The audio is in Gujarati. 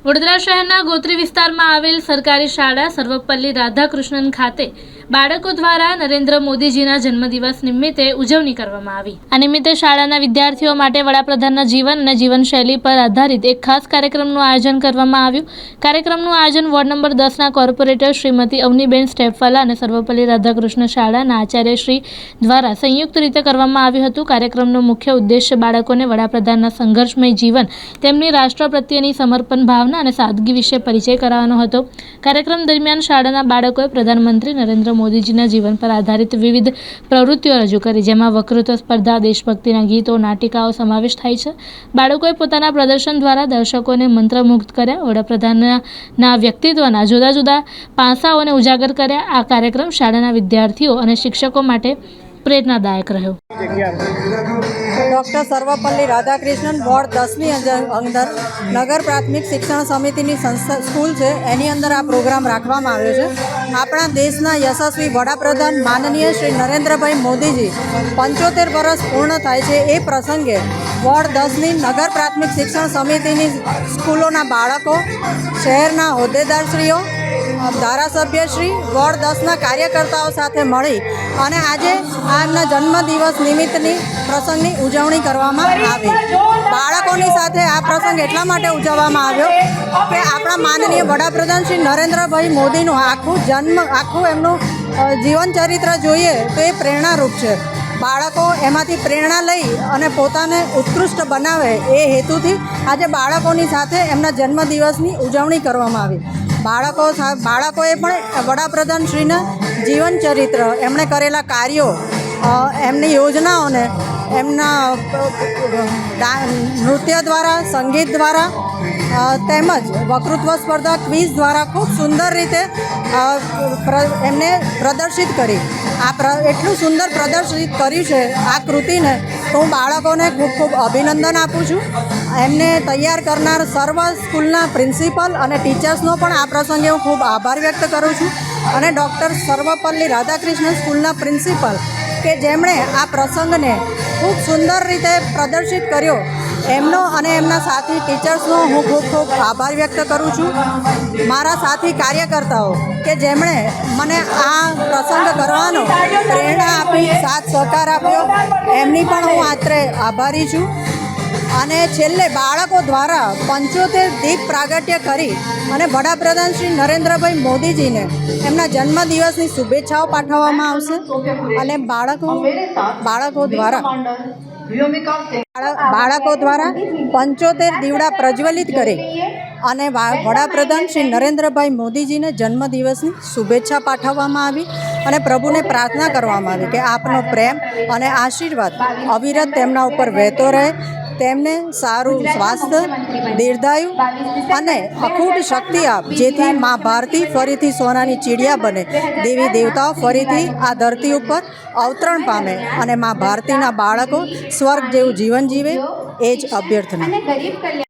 વડોદરા શહેરના ગોત્રી વિસ્તારમાં આવેલ સરકારી શાળા સર્વપલ્લી રાધાકૃષ્ણન ખાતે બાળકો દ્વારા નરેન્દ્ર મોદીજીના જન્મદિવસ નિમિત્તે ઉજવણી કરવામાં આવી. આ નિમિત્તે શાળાના વિદ્યાર્થીઓ માટે વડાપ્રધાનના જીવન અને જીવનશૈલી પર આધારિત એક ખાસ કાર્યક્રમનું આયોજન કરવામાં આવ્યું. કાર્યક્રમનું આયોજન વોર્ડ નંબર દસના કોર્પોરેટર શ્રીમતી અવનીબેન સ્ટેપવાલા અને સર્વપલ્લી રાધાકૃષ્ણ શાળાના આચાર્ય શ્રી દ્વારા સંયુક્ત રીતે કરવામાં આવ્યું હતું. કાર્યક્રમનો મુખ્ય ઉદ્દેશ્ય બાળકોને વડાપ્રધાનના સંઘર્ષમય જીવન, તેમની રાષ્ટ્ર પ્રત્યેની સમર્પણ ભાવના અને સાદગી વિશે પરિચય કરાવવાનો હતો. કાર્યક્રમ દરમિયાન શાળાના બાળકોએ પ્રધાનમંત્રી નરેન્દ્ર મોદીજીના જીવન પર આધારિત વિવિધ પ્રવૃત્તિઓ રજૂ કરી, જેમાં વકૃત્વ સ્પર્ધા, દેશભક્તિના ગીતો, નાટિકાઓ સમાવેશ થાય છે. બાળકોએ પોતાના પ્રદર્શન દ્વારા દર્શકોને મંત્રમુગ્ધ કર્યા. વડાપ્રધાનના વ્યક્તિત્વના જુદા જુદા પાસાઓને ઉજાગર કર્યા. આ કાર્યક્રમ શાળાના વિદ્યાર્થીઓ અને શિક્ષકો માટે પ્રેરણાદાયક રહ્યો. ડૉક્ટર સર્વપલ્લી રાધાકૃષ્ણન વોર્ડ અંદર અંદર નગર પ્રાથમિક શિક્ષણ સમિતિની સંસ્થા સ્કૂલ છે. એની અંદર આ પ્રોગ્રામ રાખવામાં આવ્યો છે. આપણા દેશના યશસ્વી વડાપ્રધાન માનનીય શ્રી નરેન્દ્રભાઈ મોદીજી પંચોતેર વર્ષ પૂર્ણ થાય છે. એ પ્રસંગે વોર્ડ દસની નગર પ્રાથમિક શિક્ષણ સમિતિની સ્કૂલોના બાળકો, શહેરના હોદ્દેદારશ્રીઓ ધારાસભ્યશ્રી વોર્ડ દસના કાર્યકર્તાઓ સાથે મળી અને આજે આમના જન્મદિવસ નિમિત્તની પ્રસંગની ઉજવણી કરવામાં આવી. બાળકોની સાથે આ પ્રસંગ એટલા માટે ઉજવવામાં આવ્યો કે આપણા માનનીય વડાપ્રધાન શ્રી નરેન્દ્રભાઈ મોદીનું આખું જન્મ, આખું એમનું જીવન ચરિત્ર જોઈએ તો એ પ્રેરણારૂપ છે. બાળકો એમાંથી પ્રેરણા લઈ અને પોતાને ઉત્કૃષ્ટ બનાવે એ હેતુથી આજે બાળકોની સાથે એમના જન્મદિવસની ઉજવણી કરવામાં આવી. બાળકો બાળકોએ પણ વડાપ્રધાન શ્રીના જીવન ચરિત્ર, એમણે કરેલા કાર્યો એમની યોજનાઓને, એમના નૃત્ય દ્વારા, સંગીત દ્વારા તેમજ વક્તૃત્વ સ્પર્ધા ક્વિઝ દ્વારા ખૂબ સુંદર રીતે એમને પ્રદર્શિત કરી. આ એટલું સુંદર પ્રદર્શિત કર્યું છે આ કૃતિને હું બાળકોને ખૂબ ખૂબ અભિનંદન આપું છું. એમને તૈયાર કરનાર સર્વ સ્કૂલના પ્રિન્સિપલ અને ટીચર્સનો પણ આ પ્રસંગે હું ખૂબ આભાર વ્યક્ત કરું છું અને ડૉક્ટર સર્વપલ્લી રાધાકૃષ્ણ સ્કૂલના પ્રિન્સિપલ કે જેમણે આ પ્રસંગને ખૂબ સુંદર રીતે પ્રદર્શિત કર્યો એમનો અને એમના સાથી ટીચર્સનો હું ખૂબ ખૂબ આભાર વ્યક્ત કરું છું. મારા સાથી કાર્યકર્તાઓ કે જેમણે મને આ પ્રસંગ કરવાનો પ્રેરણા આપી, સાથ સહકાર આપ્યો, એમની પણ હું આત્રે આભારી છું. અને છેલ્લે બાળકો દ્વારા પંચોતેર દીપ પ્રાગટ્ય કરી અને વડાપ્રધાન શ્રી નરેન્દ્રભાઈ મોદીજીને એમના જન્મદિવસની શુભેચ્છાઓ પાઠવવામાં આવશે. અને બાળકો બાળકો દ્વારા બાળકો દ્વારા પંચોતેર દીવડા પ્રજ્વલિત કરી. અને વડાપ્રધાન શ્રી નરેન્દ્રભાઈ મોદીજીને જન્મદિવસની શુભેચ્છા પાઠવવામાં આવી અને પ્રભુને પ્રાર્થના કરવામાં આવી કે આપનો પ્રેમ અને આશીર્વાદ અવિરત તેમના ઉપર વહેતો રહે. તેમને સારું સ્વાસ્થ્ય દીર્ઘાયુ અને અખૂટ શક્તિ આપ જેથી મા ભારતી ફરીથી સોનાની ચીડિયા બને. દેવી દેવતાઓ ફરીથી આ ધરતી ઉપર અવતરણ પામે અને મા ભારતીના બાળકો સ્વર્ગ જેવું જીવન જીવે એ જ અભ્યર્થના.